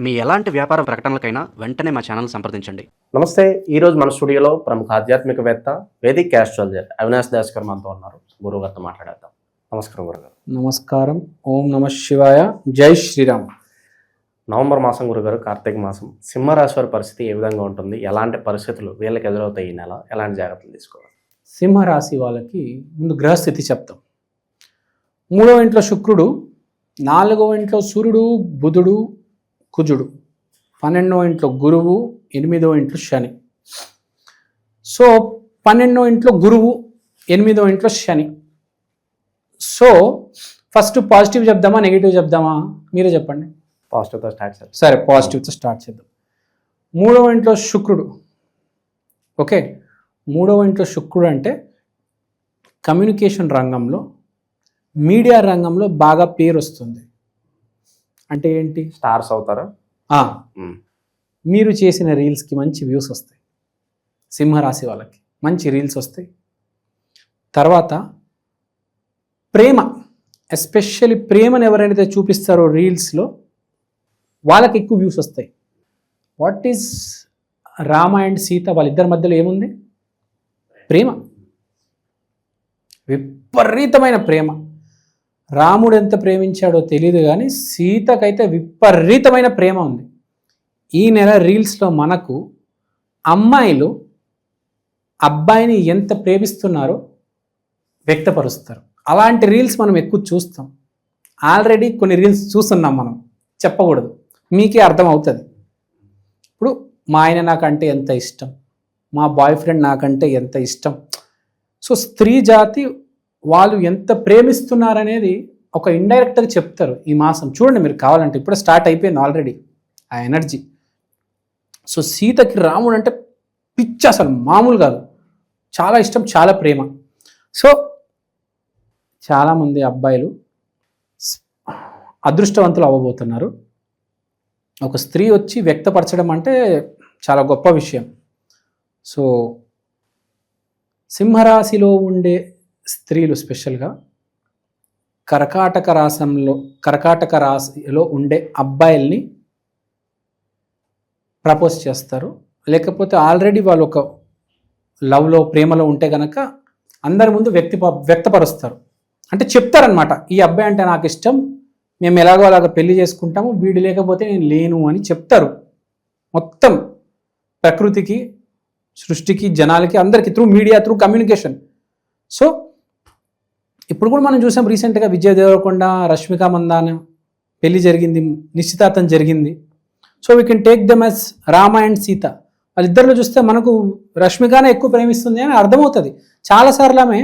మీ ఎలాంటి వ్యాపార ప్రకటనలకైనా వెంటనే మా ఛానల్ సంప్రదించండి. నమస్తే ఈ రోజు మన స్టూడియోలో ప్రముఖ ఆధ్యాత్మికవేత్త వేదిక్ క్యాస్ట్రాలజర్ అవినాష్ దాస్ గారు మనతో ఉన్నారు. గురువు గారితో మాట్లాడేద్దాం. నమస్కారం గురుగారు. నమస్కారం. ఓం నమ శివాయ. జై శ్రీరామ్. నవంబర్ మాసం గురుగారు కార్తీక మాసం. సింహరాశి వారి పరిస్థితి ఏ విధంగా ఉంటుంది? ఎలాంటి పరిస్థితులు వీళ్ళకి ఎదురవుతాయి ఈ నెల? ఎలాంటి జాగ్రత్తలు తీసుకోవాలి? సింహరాశి వాళ్ళకి ముందు గ్రహస్థితి చెప్తాం. మూడవ ఇంట్లో శుక్రుడు నాలుగవ ఇంట్లో సూర్యుడు బుధుడు కుజుడు. పన్నెండవ ఇంట్లో గురువు ఎనిమిదవ ఇంట్లో శని. సో పన్నెండవ ఇంట్లో గురువు ఎనిమిదవ ఇంట్లో శని. సో ఫస్ట్ పాజిటివ్ చెప్దామా నెగిటివ్ చెప్దామా? మీరే చెప్పండి. పాజిటివ్తో స్టార్ట్ చేద్దాం. సరే పాజిటివ్తో స్టార్ట్ చేద్దాం. మూడవ ఇంట్లో శుక్రుడు. ఓకే? మూడవ ఇంట్లో శుక్రుడు అంటే కమ్యూనికేషన్ రంగంలో మీడియా రంగంలో బాగా పేరు వస్తుంది. అంటే ఏంటి? స్టార్స్ అవుతారా. మీరు చేసిన రీల్స్కి మంచి వ్యూస్ వస్తాయి. సింహరాశి వాళ్ళకి మంచి రీల్స్ వస్తాయి. తర్వాత ప్రేమ ఎస్పెషల్లీ ప్రేమను ఎవరైతే చూపిస్తారో రీల్స్లో వాళ్ళకి ఎక్కువ వ్యూస్ వస్తాయి. What is Rama and Sita వాళ్ళిద్దరి మధ్యలో ఏముంది? ప్రేమ. విపరీతమైన ప్రేమ. రాముడు ఎంత ప్రేమించాడో తెలియదు కానీ సీతకైతే విపరీతమైన ప్రేమ ఉంది. ఈ నెల రీల్స్లో మనకు అమ్మాయిలు అబ్బాయిని ఎంత ప్రేమిస్తున్నారో వ్యక్తపరుస్తారు. అలాంటి రీల్స్ మనం ఎక్కువ చూస్తాం. ఆల్రెడీ కొన్ని రీల్స్ చూస్తున్నాం మనం. చెప్పకూడదు. మీకే అర్థం అవుతుంది ఇప్పుడు మా ఆయన నాకంటే ఎంత ఇష్టం? మా బాయ్ ఫ్రెండ్ నాకంటే ఎంత ఇష్టం? సో స్త్రీ జాతి వాళ్ళు ఎంత ప్రేమిస్తున్నారనేది ఒక ఇండైరెక్ట్గా చెప్తారు ఈ మాసం. చూడండి మీరు కావాలంటే ఇప్పుడు స్టార్ట్ అయిపోయింది ఆల్రెడీ ఆ ఎనర్జీ సో సీతకి రాముడు అంటే పిచ్చి అసలు మామూలు కాదు. చాలా ఇష్టం చాలా ప్రేమ. సో చాలామంది అబ్బాయిలు అదృష్టవంతులు అవ్వబోతున్నారు. ఒక స్త్రీ వచ్చి వ్యక్తపరచడం అంటే చాలా గొప్ప విషయం. సో సింహరాశిలో ఉండే స్త్రీలు స్పెషల్గా కర్కాటక రాసంలో కర్కాటక రాశిలో ఉండే అబ్బాయిల్ని ప్రపోజ్ చేస్తారు. లేకపోతే ఆల్రెడీ వాళ్ళు ఒక లవ్లో ప్రేమలో ఉంటే గనక అందరి ముందు వ్యక్తి వ్యక్తపరుస్తారు. అంటే చెప్తారనమాట ఈ అబ్బాయి అంటే నాకు ఇష్టం మేము ఎలాగో అలాగ పెళ్ళి చేసుకుంటాము వీడు లేకపోతే నేను లేను అని చెప్తారు. మొత్తం ప్రకృతికి సృష్టికి జనాలకి అందరికీ through media through communication so ఇప్పుడు కూడా మనం చూసాం రీసెంట్గా విజయ్ దేవరకొండ రష్మిక మందాన పెళ్ళి జరిగింది నిశ్చితార్థం జరిగింది. So we can take them as Rama and Sita వాళ్ళిద్దరిలో చూస్తే మనకు రష్మికనే ఎక్కువ ప్రేమిస్తుంది అని అర్థమవుతుంది. చాలాసార్లు ఆమె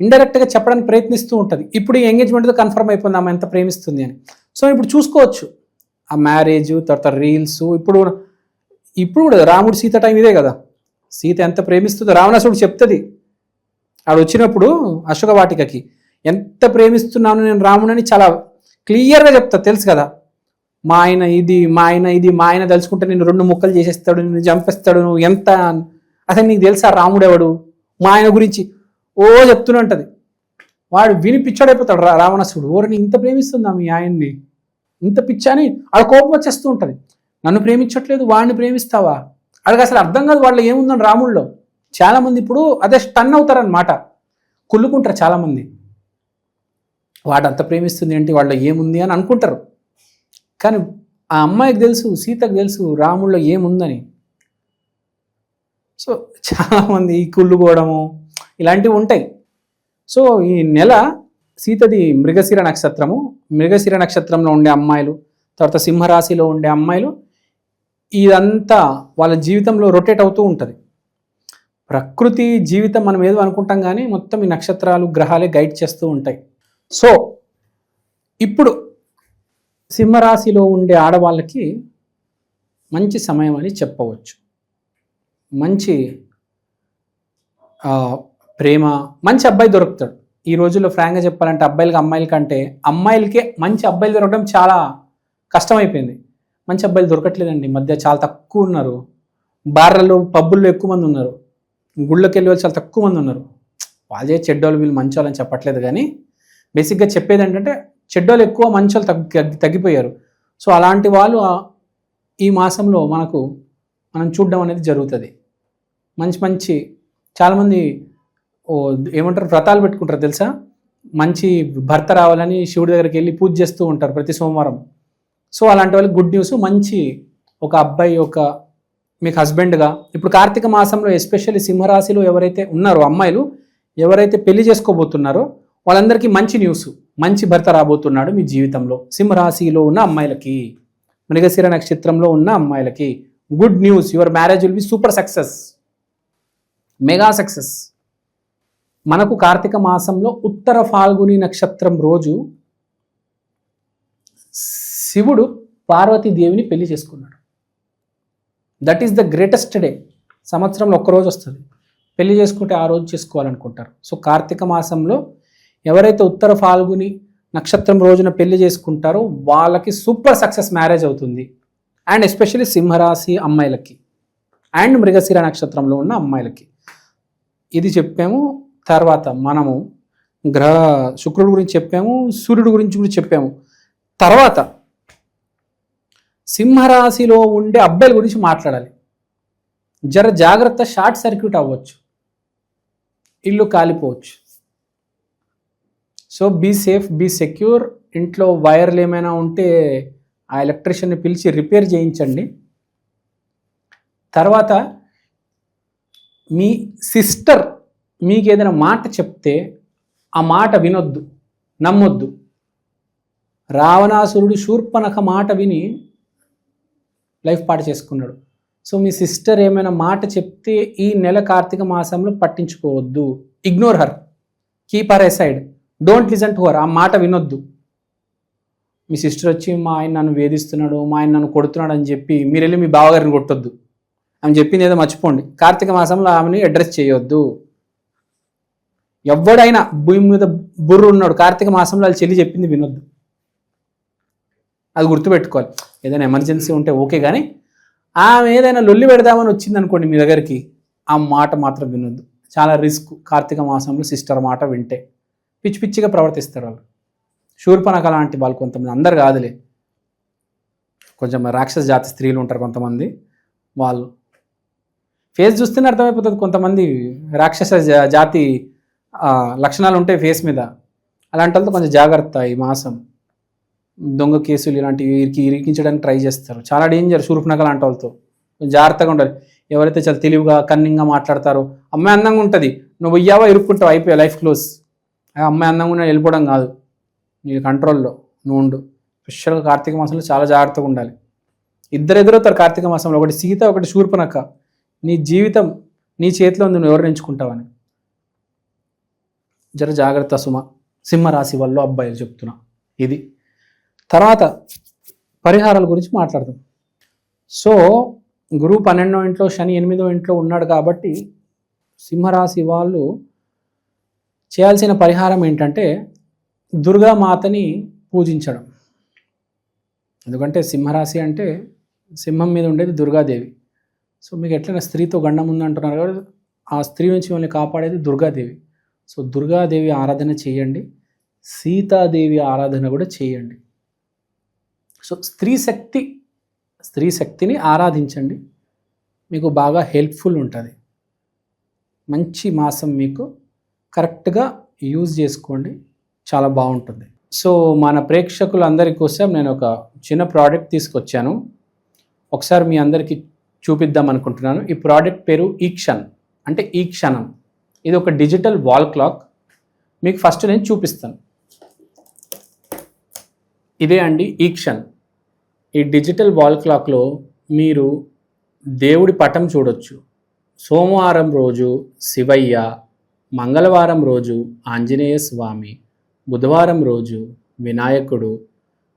ఇండైరెక్ట్గా చెప్పడానికి ప్రయత్నిస్తూ ఉంటుంది. ఇప్పుడు ఈ ఎంగేజ్మెంట్తో కన్ఫర్మ్ అయిపోయింది ఆమె ఎంత ప్రేమిస్తుంది అని. సో ఇప్పుడు చూసుకోవచ్చు. ఆ మ్యారేజ్ తర్వాత రీల్స్ ఇప్పుడు ఇప్పుడు కూడా రాముడు సీత టైం ఇదే కదా. సీత ఎంత ప్రేమిస్తుందో రావణాసుడు చెప్తుంది. ఆడు వచ్చినప్పుడు అశోక వాటికకి ఎంత ప్రేమిస్తున్నాను నేను రాముడని చాలా క్లియర్గా చెప్తా తెలుసు కదా. మా ఆయన ఇది మా ఆయన ఇది మా ఆయన తలుచుకుంటే నేను రెండు ముక్కలు చేసేస్తాడు నేను చంపేస్తాడు నువ్వు ఎంత అసలు నీకు తెలుసా రాముడు ఎవడు మా ఆయన గురించి ఓ చెప్తూనే ఉంటుంది. వాడు విని పిచ్చాడైపోతాడు రా రావణాసుడు ఓరని ఇంత ప్రేమిస్తుందా మీ ఆయన్ని? ఇంత పిచ్చాని ఆడ కోపం వచ్చేస్తూ ఉంటుంది. నన్ను ప్రేమించట్లేదు వాడిని ప్రేమిస్తావా? అడిగి అసలు అర్థం కాదు వాళ్ళు ఏముందని రాముల్లో చాలామంది ఇప్పుడు అదే స్టన్ అవుతారనమాట కుళ్ళుకుంటారు చాలామంది. వాడు అంత ప్రేమిస్తుంది ఏంటి? వాళ్ళ ఏముంది అని అనుకుంటారు. కానీ ఆ అమ్మాయికి తెలుసు సీతకు తెలుసు రాముల్లో ఏముందని. సో చాలామంది ఈ కుళ్ళుకోవడము ఇలాంటివి ఉంటాయి. సో ఈ నెల సీతది మృగశిర నక్షత్రము మృగశిర నక్షత్రంలో ఉండే అమ్మాయిలు తర్వాత సింహరాశిలో ఉండే అమ్మాయిలు ఇదంతా వాళ్ళ జీవితంలో రొటేట్ అవుతూ ఉంటుంది. ప్రకృతి జీవితం మనం ఏదో అనుకుంటాం కానీ మొత్తం ఈ నక్షత్రాలు గ్రహాలే గైడ్ చేస్తూ ఉంటాయి. సో ఇప్పుడు సింహరాశిలో ఉండే ఆడవాళ్ళకి మంచి సమయం అని చెప్పవచ్చు. మంచి ప్రేమ మంచి అబ్బాయి దొరుకుతాడు. ఈ రోజుల్లో ఫ్రాంక్గా చెప్పాలంటే అబ్బాయిలకి అమ్మాయిల కంటే అమ్మాయిలకే మంచి అబ్బాయిలు దొరకడం చాలా కష్టమైపోయింది. మంచి అబ్బాయిలు దొరకట్లేదండి. ఈ మధ్య చాలా తక్కువ ఉన్నారు. బార్లలో పబ్బుల్లో ఎక్కువ మంది ఉన్నారు. గుళ్ళకి వెళ్ళే వాళ్ళు చాలా తక్కువ మంది ఉన్నారు. వాళ్ళే చెడ్డోళ్ళు వీళ్ళు మంచోళ్ళని చెప్పట్లేదు కానీ బేసిక్గా చెప్పేది ఏంటంటే చెడ్డోళ్ళు ఎక్కువ మంచోళ్ళు తగ్గి తగ్గిపోయారు. సో అలాంటి వాళ్ళు ఈ మాసంలో మనకు మనం చూడడం అనేది జరుగుతుంది. మంచి మంచి చాలామంది ఓ ఏమంటారు వ్రతాలు పెట్టుకుంటారు తెలుసా? మంచి భర్త రావాలని శివుడి దగ్గరికి వెళ్ళి పూజ చేస్తూ ఉంటారు ప్రతి సోమవారం. సో అలాంటి వాళ్ళకి గుడ్ న్యూస్ మంచి ఒక అబ్బాయి ఒక మీకు హస్బెండ్గా. ఇప్పుడు కార్తీక మాసంలో ఎస్పెషల్లీ సింహరాశిలో ఎవరైతే ఉన్నారో అమ్మాయిలు ఎవరైతే పెళ్ళి చేసుకోబోతున్నారో వాళ్ళందరికీ మంచి న్యూస్ మంచి భర్త రాబోతున్నాడు మీ జీవితంలో. సింహరాశిలో ఉన్న అమ్మాయిలకి మృగశిర నక్షత్రంలో ఉన్న అమ్మాయిలకి good news. Your marriage will be super success. Mega success. మనకు కార్తీక మాసంలో ఉత్తర ఫాల్గుని నక్షత్రం రోజు శివుడు పార్వతీదేవిని పెళ్ళి చేసుకున్నాడు. That is the greatest day సంవత్సరంలో ఒక్కరోజు వస్తుంది. పెళ్ళి చేసుకుంటే ఆ రోజు చేసుకోవాలనుకుంటారు. సో కార్తీక మాసంలో ఎవరైతే ఉత్తర ఫాల్గుని నక్షత్రం రోజున పెళ్ళి చేసుకుంటారో వాళ్ళకి సూపర్ సక్సెస్ మ్యారేజ్ అవుతుంది. అండ్ ఎస్పెషల్లీ సింహరాశి అమ్మాయిలకి. అండ్ మృగశిర నక్షత్రంలో ఉన్న అమ్మాయిలకి. ఇది చెప్పాము. తర్వాత మనము గ్రహ శుక్రుడు గురించి చెప్పాము. సూర్యుడు గురించి కూడా చెప్పాము. తర్వాత సింహరాశిలో ఉండే అబ్బాయిల గురించి మాట్లాడాలి. జర జాగ్రత్త షార్ట్ సర్క్యూట్ అవ్వచ్చు. ఇల్లు కాలిపోవచ్చు. So be safe be secure. ఇంట్లో వైర్లు ఏమైనా ఉంటే ఆ ఎలక్ట్రీషియన్ని పిలిచి రిపేర్ చేయించండి. తర్వాత మీ సిస్టర్ మీకు ఏదైనా మాట చెప్తే ఆ మాట వినొద్దు నమ్మొద్దు. రావణాసురుడు శూర్పణఖ మాట విని లైఫ్ పాటు చేసుకున్నాడు. సో మీ సిస్టర్ ఏమైనా మాట చెప్తే ఈ నెల కార్తీక మాసంలో పట్టించుకోవద్దు. Ignore her keep her side don't listen to her ఆ మాట వినొద్దు. మీ సిస్టర్ వచ్చి మా ఆయన నన్ను వేధిస్తున్నాడు మా ఆయన నన్ను కొడుతున్నాడు అని చెప్పి మీరు వెళ్ళి మీ బావగారిని కొట్టొద్దు. ఆమె చెప్పింది ఏదో మర్చిపోండి. కార్తీక మాసంలో ఆమెని అడ్రస్ చేయొద్దు. ఎవడైనా భూమి మీద బుర్రు ఉన్నాడు కార్తీక మాసంలో వాళ్ళు చెల్లి చెప్పింది వినొద్దు. అది గుర్తుపెట్టుకోవాలి. ఏదైనా ఎమర్జెన్సీ ఉంటే ఓకే కానీ ఆమె ఏదైనా లొల్లి పెడదామని వచ్చింది అనుకోండి మీ దగ్గరికి ఆ మాట మాత్రం వినొద్దు. చాలా రిస్క్. కార్తీక మాసంలో సిస్టర్ మాట వింటే పిచ్చి పిచ్చిగా ప్రవర్తిస్తారు వాళ్ళు. శూర్పణక లాంటి వాళ్ళు కొంతమంది. అందరు కాదులే. కొంచెం రాక్షస జాతి స్త్రీలు ఉంటారు కొంతమంది వాళ్ళు. ఫేస్ చూస్తేనే అర్థమైపోతుంది కొంతమంది రాక్షస జా- జాతి లక్షణాలు ఉంటాయి ఫేస్ మీద. అలాంటి వాళ్ళతో కొంచెం జాగ్రత్త ఈ మాసం. దొంగ కేసులు ఇలాంటివి ఇరికి ఇరికించడానికి ట్రై చేస్తారు. చాలా డేంజర్ శూర్పణక లాంటి వాళ్ళతో. జాగ్రత్తగా ఉండాలి. ఎవరైతే చాలా తెలివిగా కన్నింగ్గా మాట్లాడతారో అమ్మాయి అందంగా ఉంటుంది. నువ్వు ఇయ్యావా ఇరుక్కుంటావు అయిపోయా లైఫ్ క్లోజ్ అమ్మాయి అందంగా ఉన్నా వెళ్ళిపోవడం కాదు. నీ కంట్రోల్లో నువ్వు ఉండు. స్పెషల్గా కార్తీక మాసంలో చాలా జాగ్రత్తగా ఉండాలి. ఇద్దరు ఎదురవుతారు కార్తీక మాసంలో ఒకటి సీత ఒకటి శూర్పణక నీ జీవితం నీ చేతిలో ఉంది నువ్వు ఎవరు ఎంచుకుంటావని. జర జాగ్రత్త సుమ. సింహరాశి వల్ల అబ్బాయిలు చెప్తున్నా. ఇది. తర్వాత పరిహారాల గురించి మాట్లాడదాం. సో గురువు పన్నెండో ఇంట్లో శని ఎనిమిదో ఇంట్లో ఉన్నాడు కాబట్టి సింహరాశి వాళ్ళు చేయాల్సిన పరిహారం ఏంటంటే దుర్గామాతని పూజించడం. ఎందుకంటే సింహరాశి అంటే సింహం మీద ఉండేది దుర్గాదేవి. సో మీకు ఎట్లైనా స్త్రీతో గండం ఉంది అంటున్నారు కాబట్టి ఆ స్త్రీ నుంచి మిమ్మల్ని కాపాడేది దుర్గాదేవి. సో దుర్గాదేవి ఆరాధన చేయండి సీతాదేవి ఆరాధన కూడా చేయండి. సో స్త్రీ శక్తి స్త్రీ శక్తిని ఆరాధించండి. మీకు బాగా హెల్ప్ఫుల్ ఉంటుంది. మంచి మాసం మీకు కరెక్ట్గా యూజ్ చేసుకోండి. చాలా బాగుంటుంది. సో మన ప్రేక్షకులందరి కోసం నేను ఒక చిన్న ప్రోడక్ట్ తీసుకొచ్చాను. ఒకసారి మీ అందరికీ చూపిద్దాం అనుకుంటున్నాను. ఈ ప్రోడక్ట్ పేరు ఈక్షన్ అంటే ఈ క్షణం. ఇది ఒక డిజిటల్ వాల్ క్లాక్. మీకు ఫస్ట్ నేను చూపిస్తాను. ఇదే అండి ఈ ఈక్షన్ ఈ డిజిటల్ వాల్ క్లాక్లో మీరు దేవుడి పటం చూడొచ్చు. సోమవారం రోజు శివయ్య మంగళవారం రోజు ఆంజనేయ స్వామి బుధవారం రోజు వినాయకుడు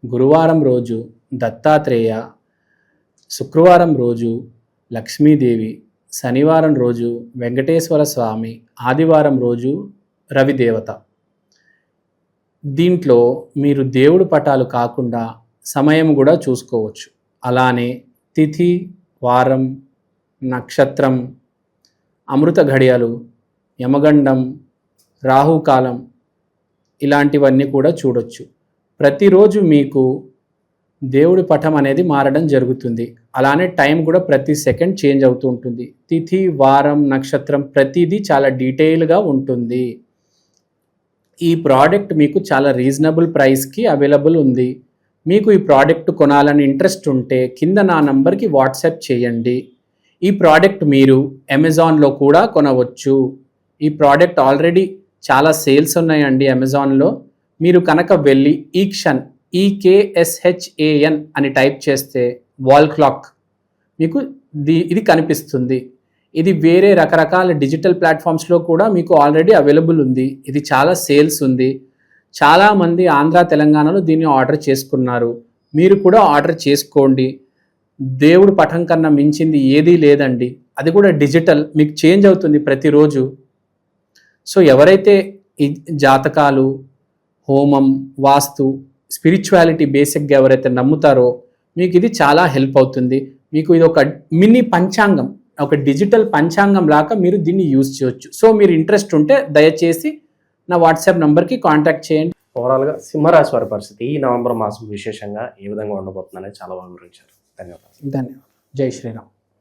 గురువారం రోజు దత్తాత్రేయ శుక్రవారం రోజు లక్ష్మీదేవి శనివారం రోజు వెంకటేశ్వర స్వామి ఆదివారం రోజు రవిదేవత. దీంట్లో మీరు దేవుడు పటాలు కాకుండా సమయం కూడా చూసుకోవచ్చు. అలానే తిథి వారం నక్షత్రం అమృత ఘడియలు యమగండం రాహుకాలం ఇలాంటివన్నీ కూడా చూడొచ్చు. ప్రతిరోజు మీకు దేవుడి పటం అనేది మారడం జరుగుతుంది. అలానే టైం కూడా ప్రతి సెకండ్ చేంజ్ అవుతూ ఉంటుంది. తిథి వారం నక్షత్రం ప్రతిదీ చాలా డీటెయిల్గా ఉంటుంది. ఈ ప్రోడక్ట్ మీకు చాలా రీజనబుల్ ప్రైస్కి అవైలబుల్ ఉంది. మీకు ఈ ప్రోడక్ట్ కొనాలని ఇంట్రెస్ట్ ఉంటే కింద నా నంబర్కి వాట్సాప్ చేయండి. ఈ ప్రోడక్ట్ మీరు అమెజాన్లో కూడా కొనవచ్చు. ఈ ప్రోడక్ట్ ఆల్రెడీ చాలా సేల్స్ ఉన్నాయండి అమెజాన్లో మీరు కనుక వెళ్ళి ఈక్షన్ ఈకేఎస్హెచ్ఏఎన్ అని టైప్ చేస్తే వాల్ క్లాక్ మీకు ది ఇది కనిపిస్తుంది. ఇది వేరే రకరకాల డిజిటల్ ప్లాట్ఫామ్స్లో కూడా మీకు ఆల్రెడీ అవైలబుల్ ఉంది. ఇది చాలా సేల్స్ ఉంది. చాలామంది ఆంధ్ర తెలంగాణలో దీన్ని ఆర్డర్ చేసుకున్నారు. మీరు కూడా ఆర్డర్ చేసుకోండి. దేవుడు పటం కన్నా మించింది ఏదీ లేదండి. అది కూడా డిజిటల్ మీకు చేంజ్ అవుతుంది ప్రతిరోజు. సో ఎవరైతే ఈ జాతకాలు హోమం వాస్తు స్పిరిచువాలిటీ బేసిక్గా ఎవరైతే నమ్ముతారో మీకు ఇది చాలా హెల్ప్ అవుతుంది. మీకు ఇది ఒక మినీ పంచాంగం ఒక డిజిటల్ పంచాంగం లాగా మీరు దీన్ని యూజ్ చేయొచ్చు. సో మీరు ఇంట్రెస్ట్ ఉంటే దయచేసి నా వాట్సాప్ నంబర్కి కాంటాక్ట్ చేయండి. ఓవరాల్గా సింహరాశి వారి పరిస్థితి ఈ నవంబర్ మాసం విశేషంగా ఏ విధంగా ఉండబోతుందనేది చాలా బాగా వివరించారు. ధన్యవాదాలు. ధన్యవాదాలు. జై శ్రీరామ్.